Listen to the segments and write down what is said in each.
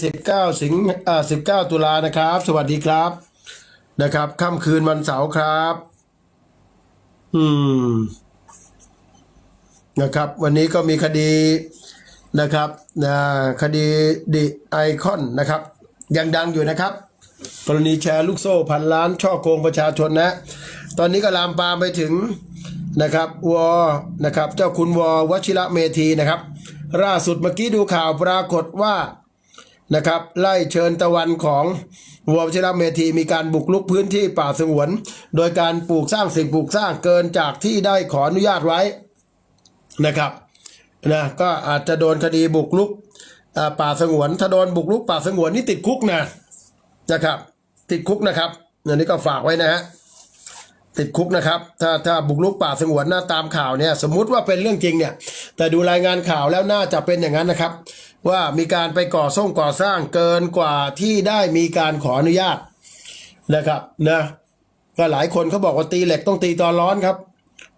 19 สิงอ่า19 ตุลานะครับ สวัสดีครับนะครับค่ำคืนวันเสาร์ครับ อืม นะครับ วันนี้ก็มีคดีนะครับนะคดีดิไอคอนนะครับ ยังดังอยู่นะครับ กรณีแชร์ลูกโซ่พันล้าน ช่อโกงประชาชนนะ ตอนนี้ก็ลามปามไปถึงนะครับวอนะครับ เจ้าคุณวอวชิระเมธีนะครับล่าสุดเมื่อกี้ดูข่าวปรากฏว่า นะครับไล่เชิญตะวันของวัวชิระเมธีมีการบุกลุกพื้นที่ป่าสงวน โดยการปลูกสร้างสิ่งปลูกสร้างเกินจากที่ได้ขออนุญาตไว้นะครับนะก็อาจจะโดนคดีบุกลุกป่าสงวน ถ้าโดนบุกลุกป่าสงวนนี่ติดคุกนะนะครับ ติดคุกนะครับอันนี้ก็ฝากไว้นะฮะติดคุกนะครับ ถ้าถ้าบุกลุกป่าสงวนนะตามข่าวเนี่ย สมมุติว่าเป็นเรื่องจริงเนี่ย แต่ดูรายงานข่าวแล้วน่าจะเป็นอย่างนั้นนะครับ ว่ามีการไปก่อส่งก่อสร้างเกินกว่าที่ได้มีการขออนุญาตนะครับนะก็หลายคนเขาบอกว่าตีเหล็กต้องตีตอนร้อนครับ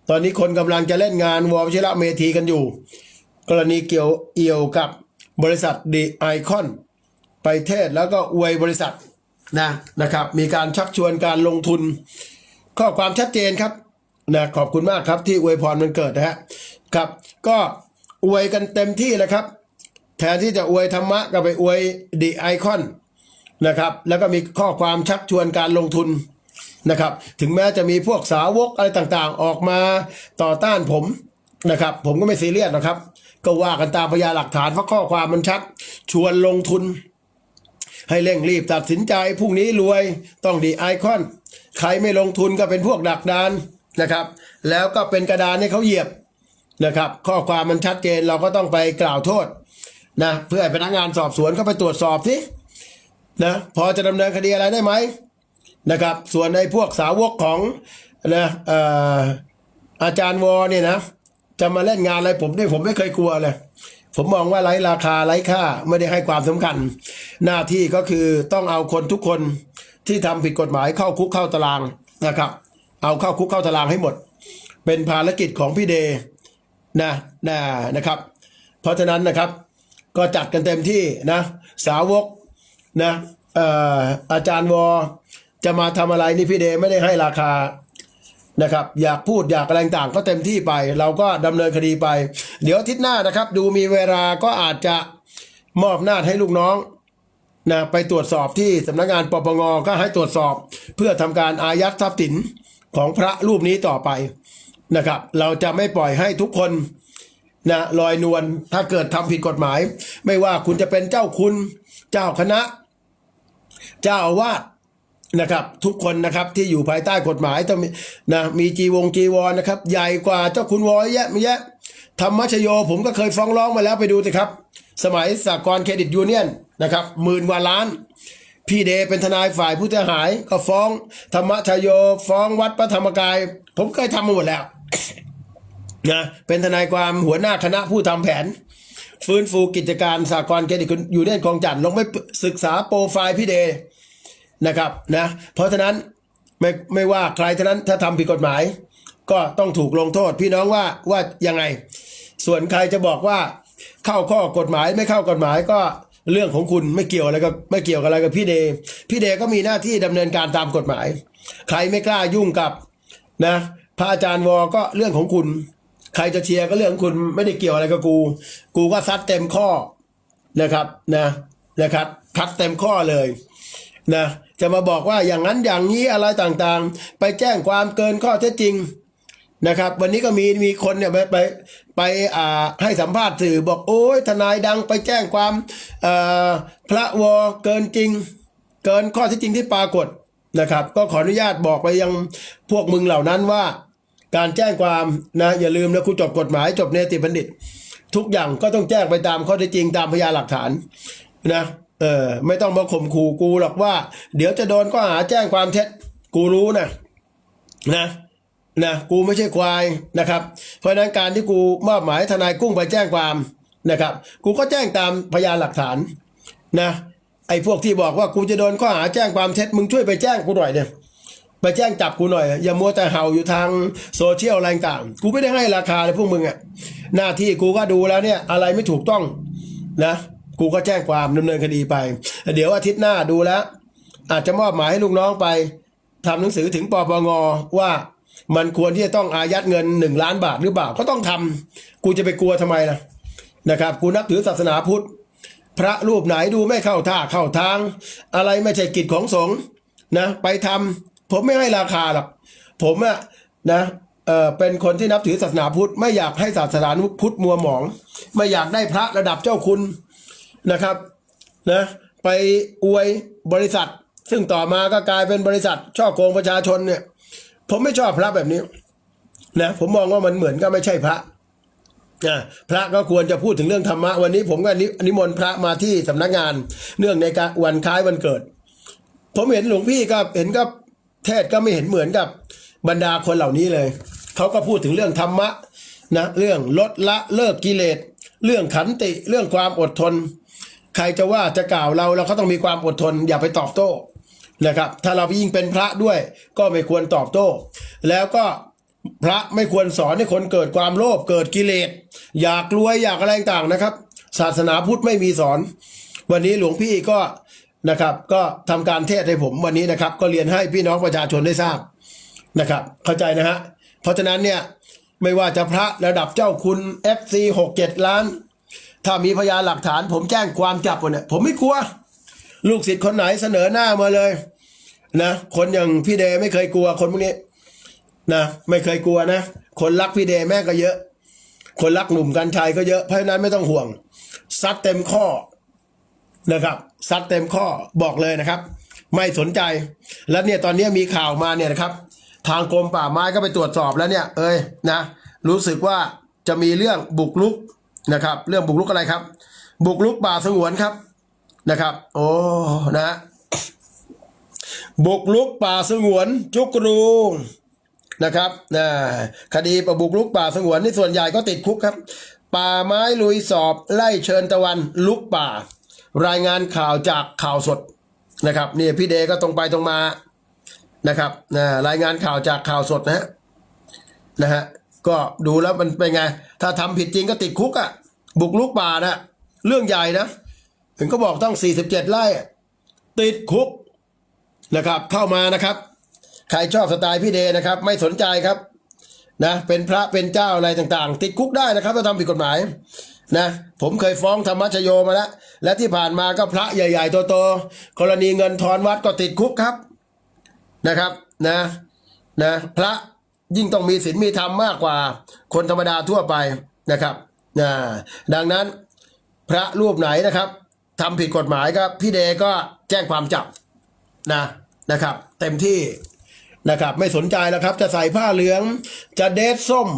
ตอนนี้คนกำลังจะเล่นงานวอลชิระเมธีกันอยู่ กรณีเกี่ยวเอี่ยวกับบริษัทดีไอคอนไปเทศแล้วก็อวยบริษัทนะนะครับ มีการชักชวนการลงทุน ข้อความชัดเจนครับนะขอบคุณมากครับที่อวยพรมันเกิดนะฮะครับ ก็อวยกันเต็มที่นะครับ แทนที่จะอวยธรรมะก็ไปอวยดีไอคอนนะครับแล้วก็มีข้อความชักชวนการลงทุนนะครับถึงแม้จะมีพวกสาวกอะไรต่างๆ ออกมาต่อต้านผมนะครับผมก็ไม่ซีเรียสนะครับ ก็ว่ากันตามพยานหลักฐานเพราะข้อความมันชัดชวนลงทุน ให้เร่งรีบตัดสินใจพรุ่งนี้รวยต้องดีไอคอน ใครไม่ลงทุนก็เป็นพวกดักดานนะครับ แล้วก็เป็นกระดานให้เขาเหยียบนะครับ ข้อความมันชัดเจนเราก็ต้องไปกล่าวโทษ นะเพื่อให้พนักงานสอบสวนเข้าไปตรวจสอบสินะพอจะดำเนินคดีอะไรได้ไหมนะครับ ส่วนในพวกสาวกของนะออาจารย์วอเนี่ยนะจะมาเล่นงานอะไรผมเนี่ยผมไม่เคยกลัวเลยผมมองว่าไร้ราคาไร้ค่าไม่ได้ให้ความสำคัญ หน้าที่ก็คือต้องเอาคนทุกคนที่ทำผิดกฎหมายเข้าคุกเข้าตารางนะครับ เอาเข้าคุกเข้าตารางให้หมด เป็นภารกิจของพี่เดนะนะนะครับ เพราะฉะนั้นนะครับ ก็จัดกันเต็มที่นะ สาวกนะเอ่ออาจารย์วอจะมาทำอะไรนี่พี่เดไม่ได้ให้ราคานะครับ อยากพูดอยากอะไรต่างก็เต็มที่ไป เราก็ดำเนินคดีไป เดี๋ยวทิตย์หน้านะครับ ดูมีเวลาก็อาจจะมอบหน้าให้ลูกน้องนะไปตรวจสอบที่สำนักงานปปงก็ให้ตรวจสอบ เพื่อทำการอายัดทรัพย์สินของพระรูปนี้ต่อไปนะครับ เราจะไม่ปล่อยให้ทุกคน นะลอยนวลถ้าเกิดทำผิดกฎหมาย ไม่ว่าคุณจะเป็นเจ้าคุณเจ้าคณะ เจ้าอาวาสนะครับทุกคนนะครับที่อยู่ภายใต้กฎหมายต้องมีนะมีจีวงจีวรนะครับ ใหญ่กว่าเจ้าคุณวอยแยะไม่แยะธรรมชโยผมก็เคยฟ้องร้องมาแล้วไปดูสิครับ สมัยสากลเครดิตยูเนียนนะครับหมื่นกว่าล้าน พี่เดเป็นทนายฝ่ายผู้เสียหาย ก็ฟ้องธรรมชโยฟ้องวัดพระธรรมกาย ผมเคยทำมาหมดแล้ว นะเป็นทนายความหัวหน้าคณะผู้ทำแผน ฟื้นฟูกิจการสากลเครดิตยูเนียนคลองจันทร์ลงไปศึกษาโปรไฟล์พี่เดนะครับนะเพราะฉะนั้นไม่ไม่ว่าใครเท่านั้นถ้าทำผิดกฎหมาย ก็ต้องถูกลงโทษพี่น้องว่าว่ายังไง ส่วนใครจะบอกว่าเข้าข้อกฎหมายไม่เข้ากฎหมายก็เรื่องของคุณไม่เกี่ยวอะไรกับไม่เกี่ยวกับอะไรกับพี่เดพี่เดก็มีหน้าที่ดำเนินการตามกฎหมาย ใครไม่กล้ายุ่งกับนะพระอาจารย์วอก็เรื่องของคุณ ใครจะเชียร์ก็เรื่องคุณไม่ได้เกี่ยวอะไรกับกู กูก็ซัดเต็มข้อนะครับนะนะครับคัดเต็มข้อเลยนะจะมาบอกว่าอย่างนั้นอย่างนี้อะไรต่างๆ ไปแจ้งความเกินข้อเท็จจริงนะครับ วันนี้ก็มีมีคนเนี่ยไปไปไปอ่าให้สัมภาษณ์สื่อบอกโอ้ยทนายดังไปแจ้งความอ่อพระวอเกินจริง เกินข้อเท็จจริงที่ปรากฏนะครับ ก็ขออนุญาตบอกไปยังพวกมึงเหล่านั้นว่า การแจ้งความนะอย่าลืมนะคุณจบกฎหมายจบเนติบัณฑิต ทุกอย่างก็ต้องแจ้งไปตามข้อเท็จจริงตามพยานหลักฐานนะเออไม่ต้องมาข่มขู่กูหรอกว่า เดี๋ยวจะโดนข้อหาแจ้งความเท็จกูรู้นะนะนะกูไม่ใช่ควายนะครับ เพราะฉะนั้นการที่กูมอบหมายทนายกุ้งไปแจ้งความนะครับ กูก็แจ้งตามพยานหลักฐานนะไอ้พวกที่บอกว่ากูจะโดนข้อหาแจ้งความเท็จมึงช่วยไปแจ้งกูหน่อยเนี่ย ไปแจ้งจับกูหน่อย อย่ามัวแต่เห่าอยู่ทางโซเชียลอะไรต่างกูไม่ได้ให้ราคาเลยพวกมึงอะหน้าที่กูก็ดูแล้วเนี่ยอะไรไม่ถูกต้องนะกูก็แจ้งความดำเนินคดีไป เดี๋ยวอาทิตย์หน้าดูแล้ว อาจจะมอบหมายให้ลูกน้องไปทำหนังสือถึงปปงว่ามันควรที่จะต้องอายัดเงินหนึ่งล้านบาทหรือเปล่าก็ต้องทำกูจะไปกลัวทำไมล่ะนะครับกูนับถือศาสนาพุทธ พระรูปไหนดูไม่เข้าท่าเข้าทาง อะไรไม่ใช่กิจของสงฆ์นะไปทำ ผมไม่ให้ราคาหรอกผมอะนะเออเป็นคนที่นับถือศาสนาพุทธไม่อยากให้ศาสนาพุทธมัวหมอง ไม่อยากได้พระระดับเจ้าคุณนะครับนะไปอวยบริษัท ซึ่งต่อมาก็กลายเป็นบริษัท ช่อโกงประชาชนเนี่ย ผมไม่ชอบพระแบบนี้นะผมมองว่ามันเหมือนก็ไม่ใช่พระอะพระก็ควรจะพูดถึงเรื่องธรรมะ วันนี้ผมก็นินิมนต์พระมาที่สำนักงาน เนื่องในการวันคล้ายวันเกิด ผมเห็นหลวงพี่ก็เห็นก็ เทศก็ไม่เห็นเหมือนกับบรรดาคนเหล่านี้เลย เขาก็พูดถึงเรื่องธรรมะนะเรื่องลดละเลิกกิเลส เรื่องขันติเรื่องความอดทน ใครจะว่าจะกล่าวเราเราก็ต้องมีความอดทน อย่าไปตอบโต้นะครับ ถ้าเรายิ่งเป็นพระด้วย ก็ไม่ควรตอบโต้ แล้วก็พระไม่ควรสอนให้คนเกิดความโลภเกิดกิเลส อยากรวยอยากอะไรต่างนะครับ ศาสนาพุทธไม่มีสอน วันนี้หลวงพี่ก็ นะครับ ก็ทำการเทศให้ผมวันนี้นะครับ ก็เรียนให้พี่น้องประชาชนได้ทราบนะครับ เข้าใจนะฮะเพราะฉะนั้นเนี่ยไม่ว่าจะพระระดับเจ้าคุณ FC หกเจ็ดล้าน ถ้ามีพยานหลักฐาน ผมแจ้งความจับหมดเนี่ยผมไม่กลัว ลูกศิษย์คนไหนเสนอหน้ามาเลยนะคนอย่างพี่เดไม่เคยกลัวคนพวกนี้นะไม่เคยกลัวนะ คนรักพี่เดแม่ก็เยอะ คนรักหนุ่มกัญชัยก็เยอะเพราะฉะนั้นไม่ต้องห่วงซัดเต็มข้อ นะครับซัดเต็มข้อบอกเลยนะครับ ไม่สนใจ แล้วเนี่ยตอนนี้มีข่าวมาเนี่ยนะครับ ทางกรมป่าไม้ก็ไปตรวจสอบแล้วเนี่ย เอ้ยนะ รู้สึกว่าจะมีเรื่องบุกรุกนะครับ เรื่องบุกรุกอะไรครับ บุกรุกป่าสงวนครับนะครับ โอ้นะบุกรุกป่าสงวนจุกรูนะครับนะคดีประบุกรุกป่าสงวนนี่ส่วนใหญ่ก็ติดคุกครับ ป่าไม้ลุยสอบไล่เชิญตะวันลุกป่า รายงานข่าวจากข่าวสดนะครับนี่พี่เดก็ตรงไปตรงมานะครับนะรายงานข่าวจากข่าวสดนะฮะนะฮะก็ดูแล้วมันเป็นไง ถ้าทำผิดจริงก็ติดคุกอะ่ะ บุกลุกป่านะเรื่องใหญ่นะ ถึงก็บอกต้อง 47 ไร่ติดคุกนะครับ เข้ามานะครับ ใครชอบสไตล์พี่เดนะครับ ไม่สนใจครับนะเป็นพระเป็นเจ้าอะไรต่างๆ ติดคุกได้นะครับถ้าทำผิดกฎหมาย นะผมเคยฟ้องธรรมชโยมาแล้วและที่ผ่านมาก็พระใหญ่ๆโตๆกรณีเงินทอนวัดก็ติดคุกครับนะครับนะนะพระยิ่งต้องมีศีลมีธรรมมากกว่าคนธรรมดาทั่วไปนะครับนะดังนั้นพระรูปไหนนะครับทำผิดกฎหมายก็พี่เดก็แจ้งความจับนะนะครับ เต็มที่นะครับไม่สนใจแล้วครับ จะใส่ผ้าเหลือง จะเดทส้ม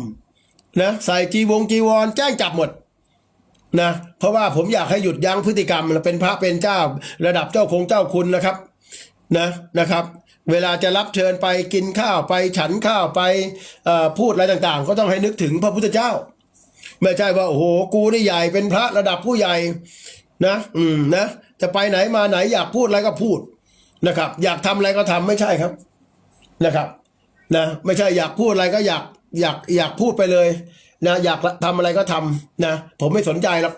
นะใส่จีวงจีวร แจ้งจับหมด นะเพราะว่าผมอยากให้หยุดยั้งพฤติกรรมเป็นพระเป็นเจ้า ระดับเจ้าคงเจ้าคุณนะครับนะนะครับ เวลาจะรับเชิญไปกินข้าวไปฉันข้าวไปพูดอะไรต่างๆ ก็ต้องให้นึกถึงพระพุทธเจ้า ไม่ใช่ว่าโอ้โหกูนี่ใหญ่เป็นพระระดับผู้ใหญ่นะอืมนะจะไปไหนมาไหนอยากพูดอะไรก็พูดนะครับ อยากทำอะไรก็ทำไม่ใช่ครับนะครับนะไม่ใช่อยากพูดอะไรก็อยากอยากอยากพูดไปเลย นะอยากทำอะไรก็ทำนะผมไม่สนใจหรอก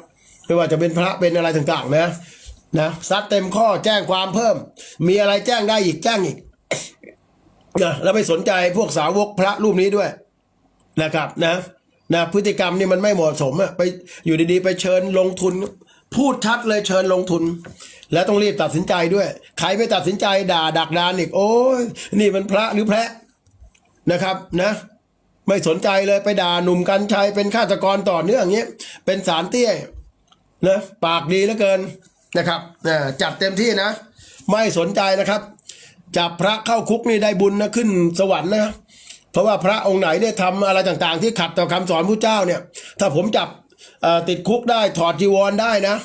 ไม่ว่าจะเป็นพระเป็นอะไรต่างๆนะนะซัดเต็มข้อแจ้งความเพิ่ม มีอะไรแจ้งได้อีกแจ้งอีกนะแล้วไม่สนใจพวกสาวกพระรูปนี้ด้วยนะครับนะนะพฤติกรรมนี่มันไม่เหมาะสมอะไปอยู่ดีๆ ไปเชิญลงทุน พูดชัดเลยเชิญลงทุน แล้วต้องรีบตัดสินใจด้วย ใครไม่ตัดสินใจด่าดักดานอีก โอ้ยนี่มันพระหรือแพระนะครับนะ ไม่สนใจเลยไปด่าหนุ่มกัญชัยเป็นฆาตกรต่อเนื่องอย่างเงี้ยเป็นสารเตี้ยนะปากดีเหลือเกินนะครับนะจัดเต็มที่นะ ไม่สนใจนะครับ จับพระเข้าคุกนี่ได้บุญนะขึ้นสวรรค์นะเพราะว่าพระองค์ไหนเนี่ยทำอะไรต่างๆ ที่ขัดต่อคำสอนพระเจ้าเนี่ย ถ้าผมจับติดคุกได้ถอดจีวรได้นะ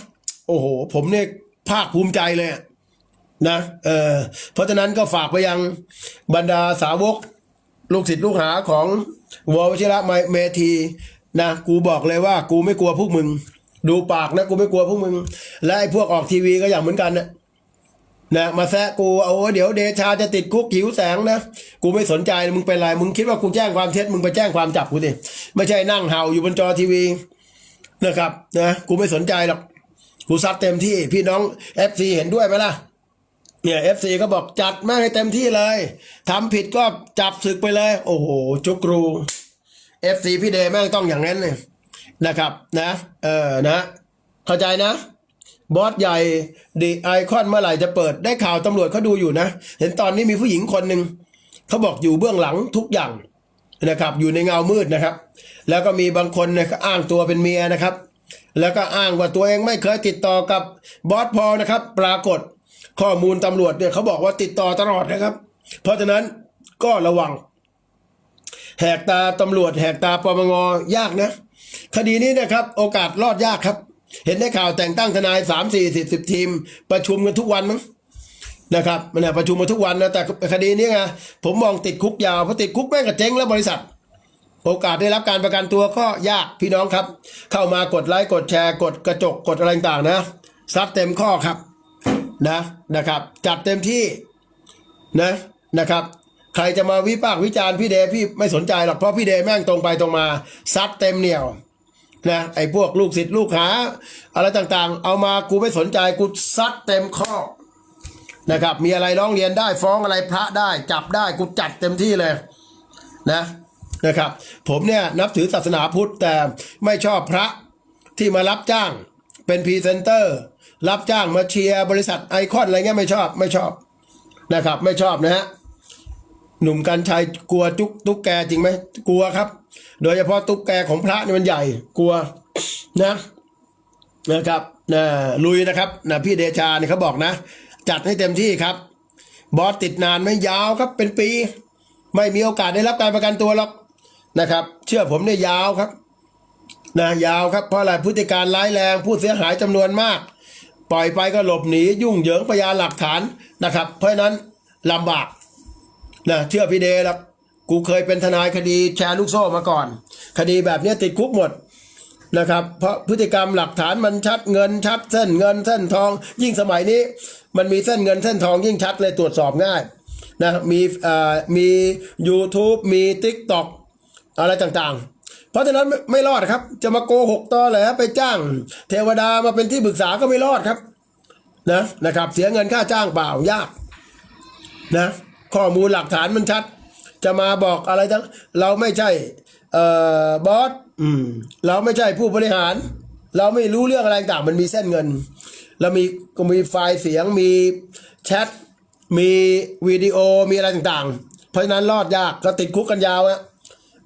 โอ้โห ผมเนี่ยภาคภูมิใจเลยนะเออเพราะฉะนั้นก็ฝากไปยังบรรดาสาวกลูกศิษย์ลูกหาของ ววชิระเมธีนะกูบอกเลยว่ากูไม่กลัวพวกมึง ดูปากนะกูไม่กลัวพวกมึง และไอ้พวกออกทีวีก็อย่างเหมือนกันนะนะมาแซะกูเอาเดี๋ยวเดชาจะติดคุกหิวแสงนะ กูไม่สนใจมึงเป็นไรมึงคิดว่ากูแจ้งความเท็จมึงไปแจ้งความจับกูดิไม่ใช่นั่งเห่าอยู่บนจอทีวีนะครับนะกูไม่สนใจหรอกกูซัดเต็มที่พี่น้อง FC เห็นด้วยไหมล่ะ เนี่ย FC ก็บอกจัดม่งให้เต็มที่เลยทำผิดก็จับศึกไปเลย โอ้โห จุกรู FC พี่เดย์แม่งต้องอย่างนั้นเลยนะครับนะ เออนะ เข้าใจนะ บอสใหญ่ดีไอคอนเมื่อไหร่จะเปิดได้ข่าวตำรวจเขาดูอยู่นะ เห็นตอนนี้มีผู้หญิงคนหนึ่งเขาบอกอยู่เบื้องหลังทุกอย่างนะครับ อยู่ในเงามืดนะครับ แล้วก็มีบางคนเนี่ยก็อ้างตัวเป็นเมียนะครับ แล้วก็อ้างว่าตัวเองไม่เคยติดต่อกับบอสพอนะครับ ปรากฏ ข้อมูลตำรวจเนี่ยเขาบอกว่าติดต่อตลอดนะครับ เพราะฉะนั้นก็ระวัง แหกตาตำรวจ แหกตาปปงยากนะ คดีนี้นะครับ โอกาสรอดยากครับ เห็นได้ข่าวแต่งตั้งทนายสามสี่สิบสิบทีม ประชุมกันทุกวันมั้งนะครับมันนะประชุมมาทุกวันนะแต่คดีนี้ไงผมมองติดคุกยาวเพราะติดคุกแม่งก็เจ๊งแล้วบริษัท โอกาสได้รับการประกันตัวก็ยากพี่น้องครับ เข้ามากดไลค์กดแชร์ กดกระจกกดอะไรต่างนะซัดเต็มข้อครับ นะนะครับ จัดเต็มที่นะนะครับ ใครจะมาวิพากษ์วิจารณ์พี่เดพี่ไม่สนใจหรอกเพราะพี่เดแม่งตรงไปตรงมาซัดเต็มเหนียวนะไอ้พวกลูกศิษย์ลูกหา อะไรต่างๆ เอามากูไม่สนใจกูซัดเต็มข้อนะครับ มีอะไรร้องเรียนได้ฟ้องอะไรพระได้ จับได้กูจัดเต็มที่เลยนะนะครับ ผมเนี่ยนับถือศาสนาพุทธแต่ไม่ชอบพระที่มารับจ้าง เป็นพรีเซนเตอร์ รับจ้างมาเชียร์บริษัทไอคอนอะไรเงี้ยไม่ชอบไม่ชอบนะครับ ไม่ชอบนะฮะหนุ่มกัญชัยกลัวจุกตุ๊กแกจริงไหมกลัวครับ โดยเฉพาะตุ๊กแกของพระนี่มันใหญ่กลัวนะนะครับนะลุยนะครับนะพี่เดชาเนี่ยเขาบอกนะ จัดให้เต็มที่ครับ บอสติดนานไม่ยาวครับเป็นปี ไม่มีโอกาสได้รับการประกันตัวหรอกนะครับ เชื่อผมเนี่ยยาวครับ นะยาวครับเพราะอะไรพฤติการร้ายแรงผู้เสียหายจำนวนมาก ปล่อยไปก็หลบหนียุ่งเหยิงพยานหลักฐานนะครับ เพราะนั้นลำบากนะเชื่อพี่เดย์หรอกกูเคยเป็นทนายคดีแชร์ลูกโซ่มาก่อน คดีแบบนี้ติดคุกหมดนะครับ เพราะพฤติกรรมหลักฐานมันชัดเงินชัดเส้นเงินเส้นทอง ยิ่งสมัยนี้ มันมีเส้นเงินเส้นทองยิ่งชัดเลยตรวจสอบง่ายนะมีเอ่อมี YouTube มี TikTok อะไรต่างๆ เพราะฉะนั้นไม่ไม่รอดครับ จะมาโกหกต่อเลยไปจ้าง เทวดามาเป็นที่ปรึกษาก็ไม่รอดครับนะนะครับ เสียเงินค่าจ้างเปล่ายากนะข้อมูลหลักฐานมันชัด จะมาบอกอะไรทั้งเราไม่ใช่เอ่อบอสอืมเราไม่ใช่ผู้บริหาร เราไม่รู้เรื่องอะไรต่างมันมีเส้นเงินแล้วมีก็มีไฟล์เสียงมีแชทมีวิดีโอมีอะไรต่างๆ เพราะฉะนั้นรอดยากก็ติดคุกกันยาวอะ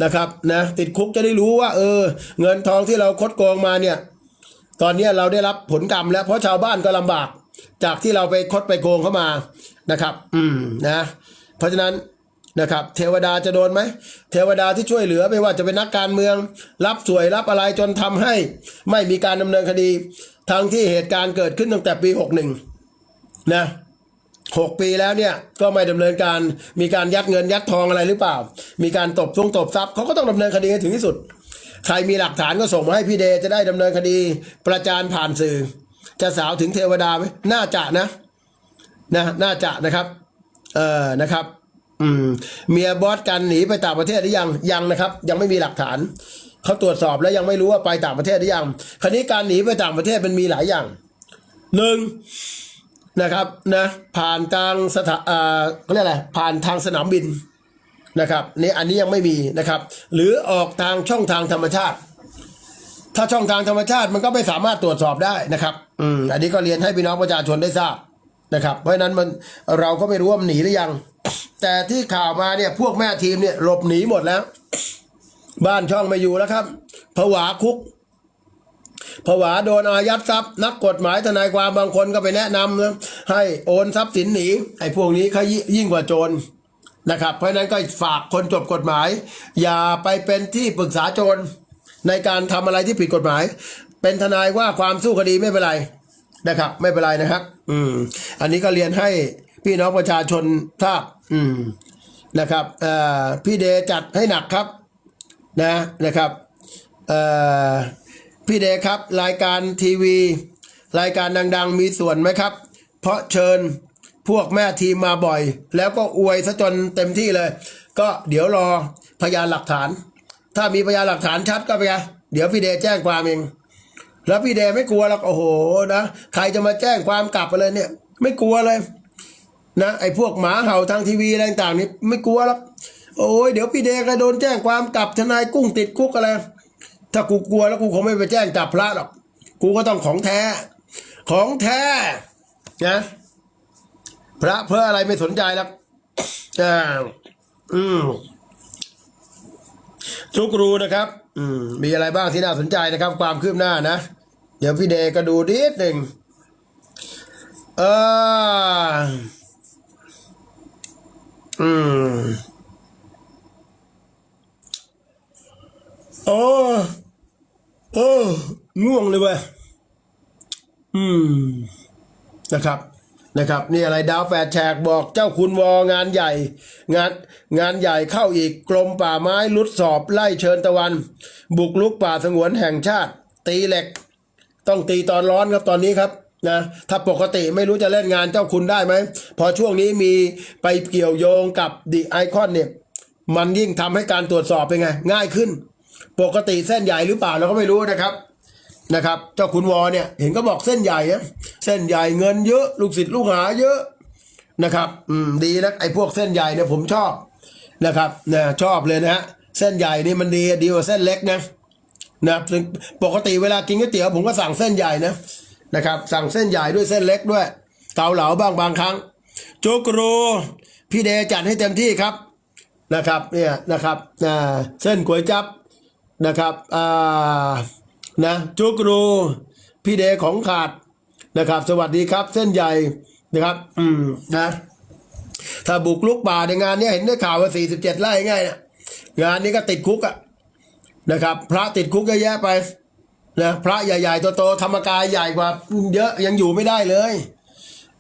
นะครับนะติดคุกจะได้รู้ว่า เออ เงินทองที่เราคดโกงมาเนี่ย ตอนนี้เราได้รับผลกรรมแล้วเพราะชาวบ้านก็ลำบาก จากที่เราไปคดไปโกงเข้ามานะครับ อืมนะ เพราะฉะนั้นนะครับ เทวดาจะโดนไหมเทวดาที่ช่วยเหลือไม่ว่าจะเป็นนักการเมือง รับสวยรับอะไรจนทำให้ ไม่มีการดำเนินคดี ทั้งที่เหตุการณ์เกิดขึ้นตั้งแต่ปีหกหนึ่งนะ หกปีแล้วเนี่ยก็ไม่ดำเนินการมีการยัดเงินยัดทองอะไรหรือเปล่า มีการตบทรงตบทรัพย์เขาก็ต้องดำเนินคดีให้ถึงที่สุด ใครมีหลักฐานก็ส่งมาให้พี่เดย์จะได้ดำเนินคดี ประจานผ่านสื่อ จะสาวถึงเทวดาไหมน่าจะนะนะน่าจะนะครับเออนะครับอืมเมียบอสกันหนีไปต่างประเทศหรือยังยังนะครับ ยังไม่มีหลักฐานเขาตรวจสอบแล้วยังไม่รู้ว่าไปต่างประเทศหรือยังคราวนี้การหนีไปต่างประเทศมันมีหลายอย่างหนึ่ง นะครับนะผ่านทางสถาอ่าเขาเรียกอะไรผ่านทางสนามบินนะครับนี่อันนี้ยังไม่มีนะครับ หรือออกทางช่องทางธรรมชาติ ถ้าช่องทางธรรมชาติมันก็ไม่สามารถตรวจสอบได้นะครับอืมอันนี้ก็เรียนให้พี่น้องประชาชนได้ทราบนะครับ เพราะฉะนั้นมันเราก็ไม่รู้ว่ามันหนีหรือยัง แต่ที่ข่าวมาเนี่ยพวกแม่ทีมเนี่ยหลบหนีหมดแล้ว บ้านช่องไม่อยู่แล้วครับผวาคุก ผวาโดนอายัดทรัพย์ นักกฎหมายทนายความบางคนก็ไปแนะนำนะให้โอนทรัพย์สินหนีไอ้พวกนี้เขายยิ่งกว่าโจรนะครับ เพราะฉะนั้นก็ฝากคนจบกฎหมาย อย่าไปเป็นที่ปรึกษาโจรในการทำอะไรที่ผิดกฎหมาย เป็นทนายว่าความสู้คดีไม่เป็นไรนะครับ ไม่เป็นไรนะครับ อืม อันนี้ก็เรียนให้พี่น้องประชาชนทราบอืมนะครับเอ่อพี่เดจัดให้หนักครับ นะนะครับเอ่อ พี่เดครับ รายการทีวี รายการดัง ๆ มีส่วนไหมครับ เพราะเชิญพวกแม่ทีมมาบ่อย แล้วก็อวยซะจนเต็มที่เลย ก็เดี๋ยวรอพยานหลักฐาน ถ้ามีพยานหลักฐานชัดก็ไปไงเดี๋ยวพี่เดแจ้งความเอง แล้วพี่เดไม่กลัวหรอกโอ้โหนะใครจะมาแจ้งความกลับไปเลยเนี่ย ไม่กลัวเลยนะไอ้พวกหมาเห่าทางทีวีอะไรต่างๆนี่ไม่กลัวหรอกโอ้ยเดี๋ยวพี่เดก็โดนแจ้งความกลับทนายกุ้งติดคุกอะไร ถ้ากูกลัวแล้วกูคงไม่ไปแจ้งจับพระหรอก กูก็ต้องของแท้ ของแท้นะพระเพื่ออะไรไม่สนใจหรอกอ่าอืมทุกรูนะครับ อืม มีอะไรบ้างที่น่าสนใจนะครับ ความคืบหน้านะ เดี๋ยวพี่เดก็ดูนิดหนึ่งเอออืมโอ้โอ้ ง่วงเลยเว้ยอืมนะครับนะครับนี่อะไรดาวแปดแฉกบอกเจ้าคุณวองานใหญ่ งานงานใหญ่เข้าอีกกรมป่าไม้ลุดสอบไล่เชิญตะวัน บุกลุกป่าสงวนแห่งชาติ ตีเหล็ก ต้องตีตอนร้อนครับตอนนี้ครับนะถ้าปกติไม่รู้จะเล่นงานเจ้าคุณได้ไหม พอช่วงนี้มีไปเกี่ยวโยงกับดีไอคอนเนี่ย มันยิ่งทำให้การตรวจสอบเป็นไง ง่ายขึ้น ปกติเส้นใหญ่หรือเปล่าเราก็ไม่รู้นะครับ นะครับ เจ้าคุณวอเนี่ยเห็นก็บอกเส้นใหญ่นะเส้นใหญ่เงินเยอะ ลูกศิษย์ลูกหาเยอะนะครับ อืมดีนะไอ้พวกเส้นใหญ่เนี่ยผมชอบนะครับนะชอบเลยนะฮะเส้นใหญ่นี่มันดีดีกว่าเส้นเล็กนะนะปกติเวลากินก๋วยเตี๋ยวผมก็สั่งเส้นใหญ่นะนะครับ สั่งเส้นใหญ่ด้วยเส้นเล็กด้วยเกาเหลาบ้างบางครั้งโจกรูพี่เดจัดให้เต็มที่ครับนะครับเนี่ยนะครับอ่าเส้นก๋วยจับนะครับอ่า นะจุกรูพี่เดของขาดนะครับ สวัสดีครับ เส้นใหญ่นะครับ อืมนะถ้าบุกลุกป่าในงานเนี้ยเห็นได้ข่าวว่าสี่สิบเจ็ดไร่ไงเนี่ยงานนี้ก็ติดคุกอะนะครับ พระติดคุกเยอะแยะไปนะพระใหญ่ๆโตๆธรรมกายใหญ่กว่า เยอะยังอยู่ไม่ได้เลย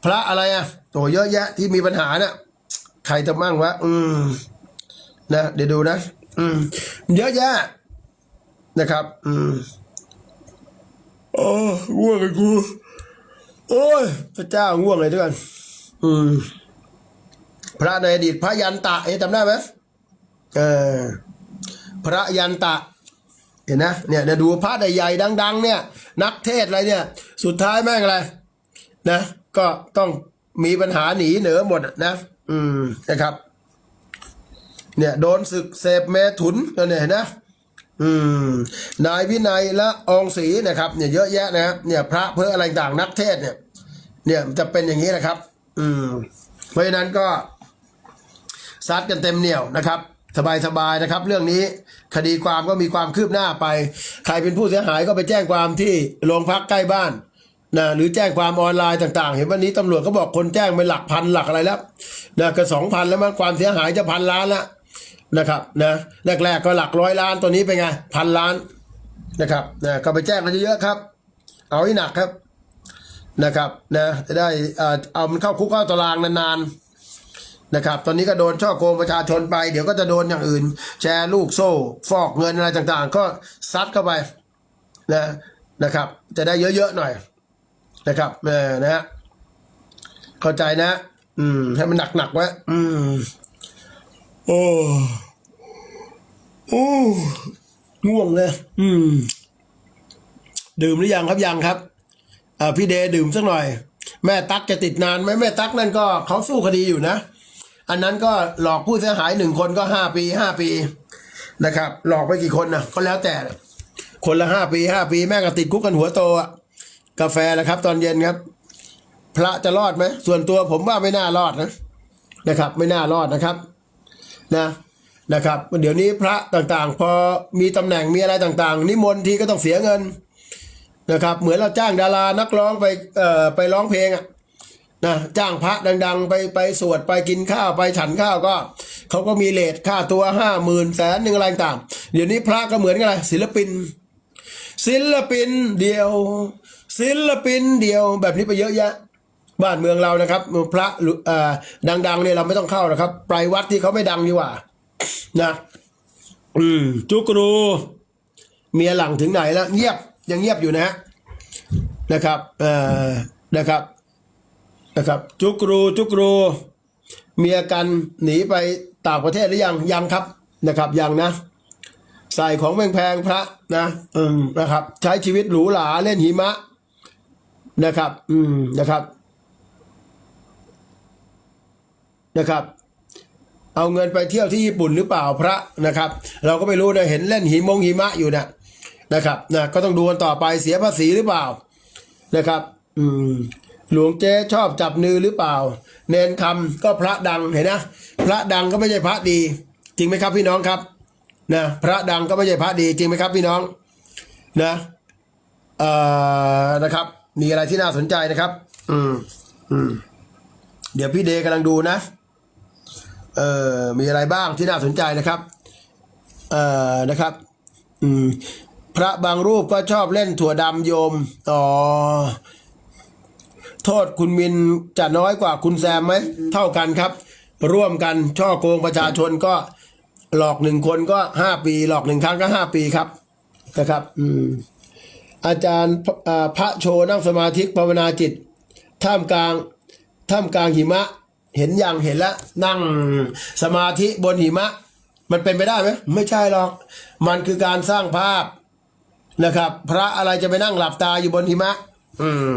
พระอะไรอะโตเยอะแยะที่มีปัญหาเนี่ยใครจะมั่งวะอืม นะเดี๋ยวดูนะ อืม เยอะแยะนะครับ อืม โอ้ง่วงเลยกู โอ้ย พระเจ้าง่วงเลยทุกคนอืมพระในอดีตพระยันตะเอ๊ะจำได้ไหมเออพระยันตะ เห็นนะเนี่ยเดี๋ยวดูพระใหญ่ๆดัง ๆ เนี่ย นักเทศอะไรเนี่ย สุดท้ายแม่งอะไรนะก็ต้องมีปัญหาหนีเหนือหมดนะ อืมนะครับ เนี่ยโดนศึกเสพเมถุนก็เนี่ยเห็นนะ อืมนายวินัยและองศรีนะครับ เนี่ยเยอะแยะนะครับเนี่ย พระเพื่ออะไรต่างนักเทศเนี่ย เนี่ยจะเป็นอย่างนี้นะครับ อืมเพราะฉะนั้นก็ซัดกันเต็มเหนียวนะครับ สบายๆนะครับ เรื่องนี้คดีความก็มีความคืบหน้าไป ใครเป็นผู้เสียหายก็ไปแจ้งความที่โรงพักใกล้บ้านนะหรือแจ้งความออนไลน์ต่างๆ เห็นวันนี้ตำรวจก็บอกคนแจ้งไปหลักพันหลักอะไรแล้วนะก็สองพันแล้วมันความเสียหายจะพันล้านละ นะครับนะแรก ๆ ก็หลักร้อยล้านตัวนี้เป็นไงพันล้านนะครับนะก็ไปแจ้งกันเยอะๆครับ เอาให้หนักครับนะครับนะจะได้เอ่อเอามันเข้าคุกเข้าตารางนานๆนะครับ ตอนนี้ก็โดนช่อโกงประชาชนไป เดี๋ยวก็จะโดนอย่างอื่น แชร์ลูกโซ่ ฟอกเงินอะไรต่างๆ ก็ซัดเข้าไปนะนะครับ จะได้เยอะๆหน่อยนะครับเออนะฮะเข้าใจนะ อืม ให้มันหนักๆไว้อืม โอ้ อ้ง่วงเลย อืม ดื่มหรือยังครับยังครับอ่าพี่เดดื่มสักหน่อย แม่ตั๊กจะติดนานไหมแม่ตั๊กนั่นก็เขาสู้คดีอยู่นะ อันนั้นก็หลอกผู้เสียหายหนึ่งคนก็ห้าปีห้าปีนะครับ หลอกไปกี่คนนะก็แล้วแต่ คนละห้าปีห้าปี แม่ก็ติดคุกกันหัวโตอะกาแฟนะครับ ตอนเย็นครับ พระจะรอดไหมส่วนตัวผมว่าไม่น่ารอดนะนะครับ ไม่น่ารอดนะครับ นะ นะครับเดี๋ยวนี้พระต่างๆ พอมีตำแหน่งมีอะไรต่างๆ นิมนต์ทีก็ต้องเสียเงินนะครับ เหมือนเราจ้างดารานักร้องไปเอ่อไปร้องเพลงอะนะจ้างพระดัง ๆ ไปไปสวดไปกินข้าวไปฉันข้าวก็เขาก็มีเลทค่าตัวห้าหมื่นแสนหนึ่งอะไรต่างเดี๋ยวนี้พระก็เหมือนกันเลยศิลปิน ศิลปินเดียว ศิลปินเดียวแบบนี้ไปเยอะแยะบ้านเมืองเรานะครับพระหรือเอ่อดังๆเนี่ยเราไม่ต้องเข้านะครับ ไปวัดที่เขาไม่ดังดีกว่า นะอืมจุกรูเมียหลังถึงไหนแล้วเงียบยังเงียบอยู่นะฮะนะครับเอ่อนะครับนะครับ จุกรูจุกรูเมียกันหนีไปต่างประเทศหรือยังยังครับนะครับยังนะ ใส่ของแพงๆพระนะอืมนะครับ ใช้ชีวิตหรูหราเล่นหิมะนะครับ อืมนะครับนะครับ เอาเงินไปเที่ยวที่ญี่ปุ่นหรือเปล่าพระนะครับ เราก็ไม่รู้นะเห็นเล่นหิมงหิมะอยู่นะนะครับนะก็ต้องดูกันต่อไปเสียภาษีหรือเปล่านะครับ อืมหลวงเจ๊ชอบจับนือหรือเปล่า เนนคำก็พระดังเห็นนะพระดังก็ไม่ใช่พระดี จริงไหมครับพี่น้องครับนะพระดังก็ไม่ใช่พระดีจริงไหมครับพี่น้องนะเอ่อนะครับมีอะไรที่น่าสนใจนะครับ อืมอืมเดี๋ยวพี่เดกำลังดูนะ เอ่อมีอะไรบ้างที่น่าสนใจนะครับเอ่อนะครับอืมพระบางรูปก็ชอบเล่นถั่วดำโยมอ๋อโทษคุณมินจะน้อยกว่าคุณแซมไหมเท่ากันครับ ร่วมกันช่อโกงประชาชนก็หลอกหนึ่งคนก็ห้าปี หลอกหนึ่งครั้งก็ห้าปีครับนะครับ อืมอาจารย์พระโชนั่งสมาธิภาวนาจิต ท่ามกลาง ท่ามกลางหิมะ เห็นอยังเห็นแล้วนั่งสมาธิบนหิมะ มันเป็นไปได้ไหมไม่ใช่หรอก มันคือการสร้างภาพนะครับ พระอะไรจะไปนั่งหลับตาอยู่บนหิมะ อืม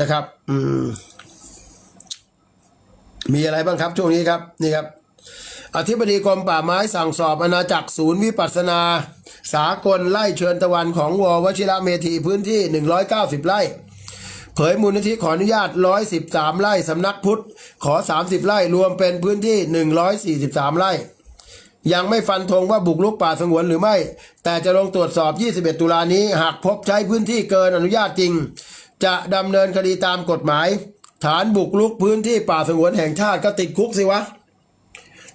นะครับ อืม มีอะไรบ้างครับช่วงนี้ครับ นี่ครับ อธิบดีกรมป่าไม้สั่งสอบอาณาจักรศูนย์วิปัสสนา สากลไล่เชิญตะวันของววชิระเมธีพื้นที่ 190 ไร่ เผยมูลนิธิขออนุญาต 113 ไร่สำนักพุทธ ขอ 30 ไร่รวมเป็นพื้นที่ 143 ไร่ ยังไม่ฟันธงว่าบุกลุกป่าสงวนหรือไม่ แต่จะลงตรวจสอบ 21 ตุลานี้ หากพบใช้พื้นที่เกินอนุญาตจริง จะดำเนินคดีตามกฎหมาย ฐานบุกลุกพื้นที่ป่าสงวนแห่งชาติก็ติดคุกสิวะ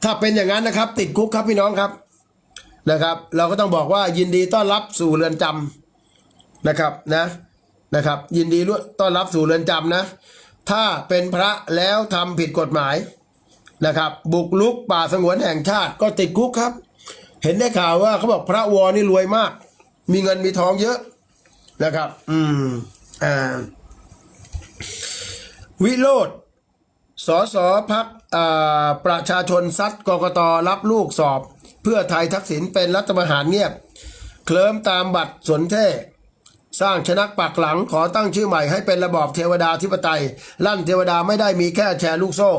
ถ้าเป็นอย่างนั้นนะครับ ติดคุกครับพี่น้องครับนะครับ เราก็ต้องบอกว่ายินดีต้อนรับสู่เรือนจำนะครับนะ นะครับ ยินดีต้อนรับสู่เรือนจำนะ ถ้าเป็นพระแล้วทำผิดกฎหมายนะครับ บุกลุกป่าสงวนแห่งชาติก็ติดคุกครับ เห็นได้ข่าวว่าเขาบอกพระวอนี่รวยมาก มีเงินมีทองเยอะนะครับ อืมอ่าวิโรธสสพักประชาชนซัดกกตรับลูกสอบ เพื่อไทยทักษิณเป็นรัฐประหารเงียบ เคลิ้มตามบัตรสนเท่ สร้างชนักปักหลังขอตั้งชื่อใหม่ให้เป็นระบอบเทวดาธิปไตย ลั่นเทวดาไม่ได้มีแค่แชร์ลูกโซ่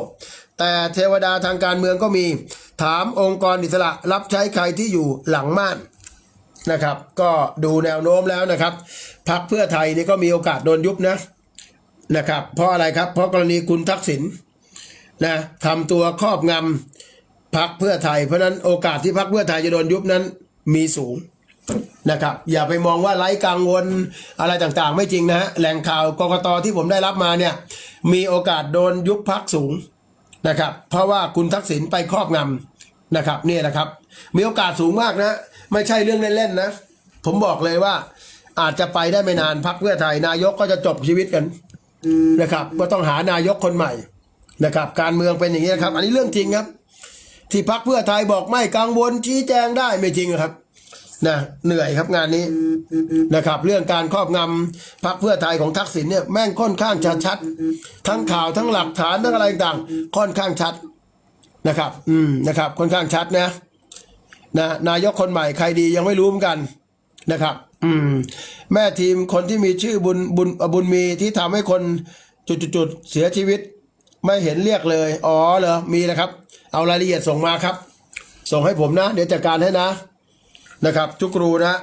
แต่เทวดาทางการเมืองก็มี ถามองค์กรอิสระรับใช้ใครที่อยู่หลังม่านนะครับ ก็ดูแนวโน้มแล้วนะครับพักเพื่อไทยนี่ก็มีโอกาสโดนยุบนะนะครับเพราะอะไรครับ เพราะกรณีคุณทักษิณนะทำตัวครอบงำพักเพื่อไทย เพราะฉะนั้นโอกาสที่พักเพื่อไทยจะโดนยุบนั้นมีสูง นะครับอย่าไปมองว่าไร้กังวลอะไรต่างๆ ไม่จริงนะฮะแหล่งข่าวกกตที่ผมได้รับมาเนี่ยมีโอกาสโดนยุบพักสูงนะครับเพราะว่าคุณทักษิณไปครอบงำนะครับนี่นะครับ มีโอกาสสูงมากนะ ไม่ใช่เรื่องเล่นๆนะ ผมบอกเลยว่าอาจจะไปได้ไม่นานพักเพื่อไทย นายกก็จะจบชีวิตกันนะครับก็ต้องหานายกคนใหม่นะครับ การเมืองเป็นอย่างนี้นะครับ อันนี้เรื่องจริงครับ ที่พักเพื่อไทยบอกไม่กังวลชี้แจงได้ไม่จริงครับ นะเหนื่อยครับงานนี้นะครับ เรื่องการครอบงำพักเพื่อไทยของทักษิณเนี่ยแม่งค่อนข้างจะชัด ทั้งข่าวทั้งหลักฐานทั้งอะไรต่างค่อนข้างชัดนะครับ อืมนะครับ ค่อนข้างชัดนะนะนายกคนใหม่ใครดียังไม่รู้เหมือนกันนะครับ อืม แม่ทีมคนที่มีชื่อบุญบุญบุญมีที่ทำให้คนจุดๆเสียชีวิต ไม่เห็นเรียกเลย อ๋อเหรอมีนะครับ เอารายละเอียดส่งมาครับ ส่งให้ผมนะ เดี๋ยวจัดการให้นะ นะครับ ทุกรูนะ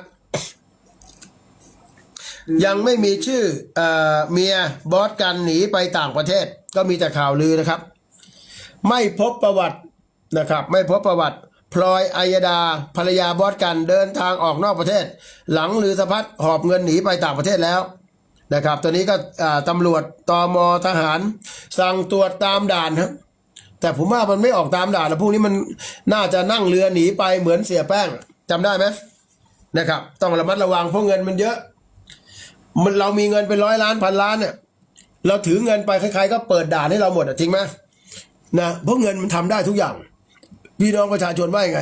ยังไม่มีชื่อเออเมียบอสกันหนีไปต่างประเทศ ก็มีแต่ข่าวลือนะครับ ไม่พบประวัตินะครับ ไม่พบประวัติ พลอยอัยดาภรรยาบอสกันเดินทางออกนอกประเทศ หลังลือสะพัดหอบเงินหนีไปต่างประเทศแล้วนะครับตอนนี้ก็อ่าตำรวจตมทหาร สั่งตรวจตามด่านครับแต่ผมว่ามันไม่ออกตามด่านแล้วพวกนี้มันน่าจะนั่งเรือหนีไปเหมือนเสียแป้ง จำได้ไหมนะครับ ต้องระมัดระวังเพราะเงินมันเยอะ มันเรามีเงินเป็นร้อยล้านพันล้านเนี่ยเราถือเงินไปใครๆก็เปิดด่านให้เราหมดอะจริงไหมนะเพราะเงินมันทำได้ทุกอย่าง พี่น้องประชาชนว่ายังไง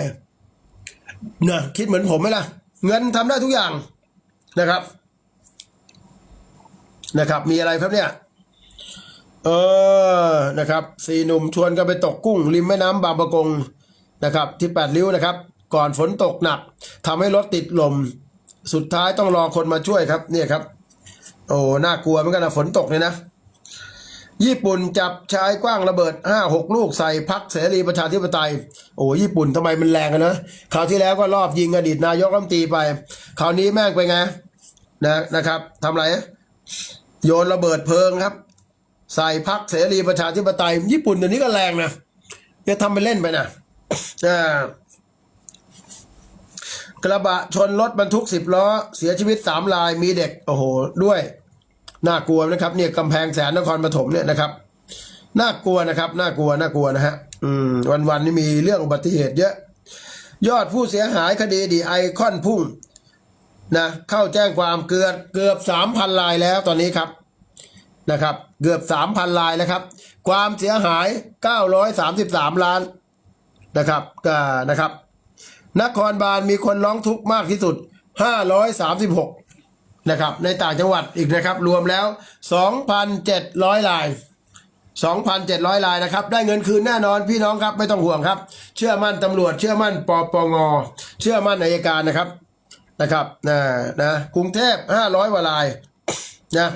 นะคิดเหมือนผมไหมล่ะ เงินทำได้ทุกอย่างนะครับ นะครับ มีอะไรครับเนี่ย เออนะครับสี่หนุ่มชวนกันไปตกกุ้ง ริมแม่น้ำบางประกงนะครับ ที่แปดริ้วนะครับ ก่อนฝนตกหนักทำให้รถติดลม สุดท้ายต้องรอคนมาช่วยครับเนี่ยครับ โอ้น่ากลัวเหมือนกันนะฝนตกเนี่ยนะ ญี่ปุ่นจับชายกว้างระเบิดห้าหกลูกใส่พักเสรีประชาธิปไตย โอ้ญี่ปุ่นทำไมมันแรงกันนะคราวที่แล้วก็รอบยิงอดีตนายกรัฐมนตรีไป คราวนี้แม่งไปไงนะนะครับทำไรโยนระเบิดเพลิงครับ ใส่พักเสรีประชาธิปไตย ญี่ปุ่นเดี๋ยวนี้ก็แรงนะอย่าทำไปเล่นไปนะอ่า กระบะชนรถบรรทุกสิบล้อ เสียชีวิตสามรายมีเด็กโอ้โหด้วย น่ากลัวนะครับ เนี่ยกำแพงแสนนครปฐมเนี่ยนะครับน่ากลัวนะครับน่ากลัวน่ากลัวนะฮะอืมวันวันๆนี่มีเรื่องอุบัติเหตุเยอะ ยอดผู้เสียหายคดีดีไอคอนพุ่งนะเข้าแจ้งความเกือบเกือบสามพันลายแล้วตอนนี้ครับนะครับ เกือบสามพันลายแล้วครับ ความเสียหายเก้าร้อยสามสิบสามล้านนะครับก็นะครับ นครบาลมีคนร้องทุกข์มากที่สุดห้าร้อยสามสิบหกนะครับ ในต่างจังหวัดอีกนะครับ รวมแล้วสองพันเจ็ดร้อยลาย 2,700ลายนะครับ ได้เงินคืนแน่นอนพี่น้องครับไม่ต้องห่วงครับ เชื่อมั่นตำรวจ เชื่อมั่นปปงเชื่อมั่นอัยการนะครับนะครับนะนะกรุงเทพ500กว่าลายนะ